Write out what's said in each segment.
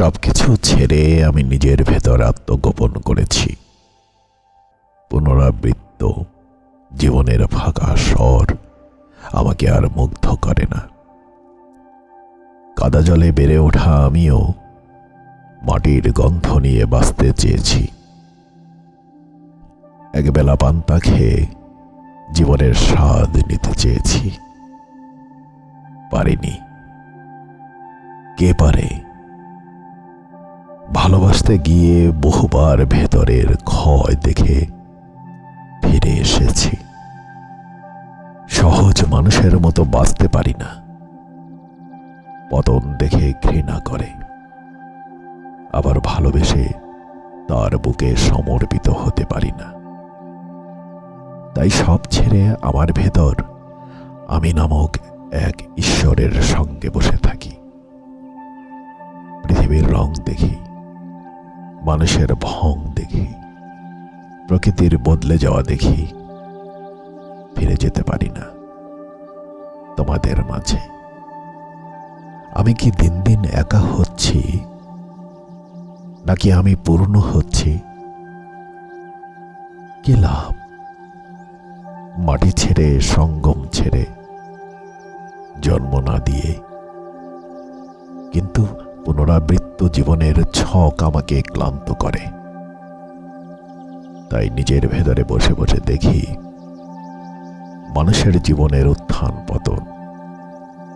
সবকিছু ছেড়ে আমি নিজের ভেতর আত্মগোপন করেছি। পুনরাবৃত্ত, জীবনের ফাঁকা স্বর আমাকে আর মুগ্ধ করে না। কাদা জলে বেড়ে ওঠা আমিও মাটির গন্ধ নিয়ে বাঁচতে চেয়েছি। একবেলা পান্তা খেয়ে জীবনের স্বাদ নিতে চেয়েছি। পারিনি। কে পারে? ভালোবাসতে গিয়ে বহুবার ভেতরের ক্ষয় দেখে ফিরে এসেছি। সহজ মানুষের মতো বাঁচতে পারি না। পতন দেখে ঘৃণা করে। আবার ভালোবেসে তার বুকে সমর্পিত হতে পারি না। তাই সব ছেড়ে আমার ভেতর আমি নামক এক ঈশ্বরের সঙ্গে বসে থাকি। পৃথিবীর রং দেখি। মানুষের ভং দেখি, প্রকৃতির বদলে যাওয়া দেখি, ফিরে যেতে পারি না তোমাদের মাঝে। আমি কি দিন দিন একা হচ্ছি, নাকি আমি পূর্ণ হচ্ছি? কি লাভ? মাটি ছেড়ে, সঙ্গম ছেড়ে, জন্ম না দিয়ে। কিন্তু পুনরাবৃত্ত জীবনের ছক আমাকে ক্লান্ত করে। তাই নিজের ভেতরে বসে বসে দেখি, মানুষের জীবনের উত্থান পতন,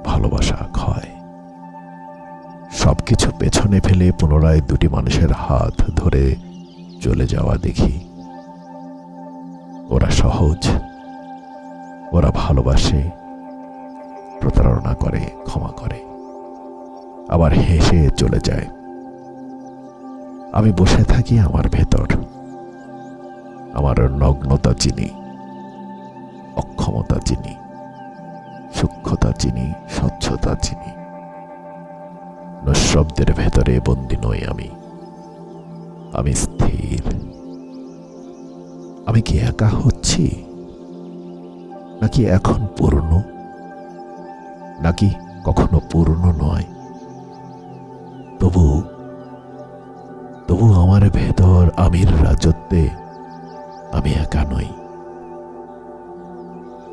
ভালোবাসা ক্ষয়। সবকিছু পেছনে ফেলে পুনরায় দুটি মানুষের হাত ধরে চলে যাওয়া দেখি। ওরা সহজ, ওরা ভালোবাসে, প্রতারণা করে, ক্ষমা করে। আবার হেসে চলে যায়। আমি বসে থাকি আমার ভেতর। আমার নগ্নতা চিনি, অক্ষমতা চিনি, সূক্ষ্মতা চিনি, স্বচ্ছতা চিনি। নৈশব্দের ভেতরে বন্দি নই আমি। আমি স্থির। আমি কি একা হচ্ছি? নাকি এখন পূর্ণ? নাকি কখনো পূর্ণ নয়? তবু তবু আমার ভেতর আমির রাজত্বে আমি একা নই।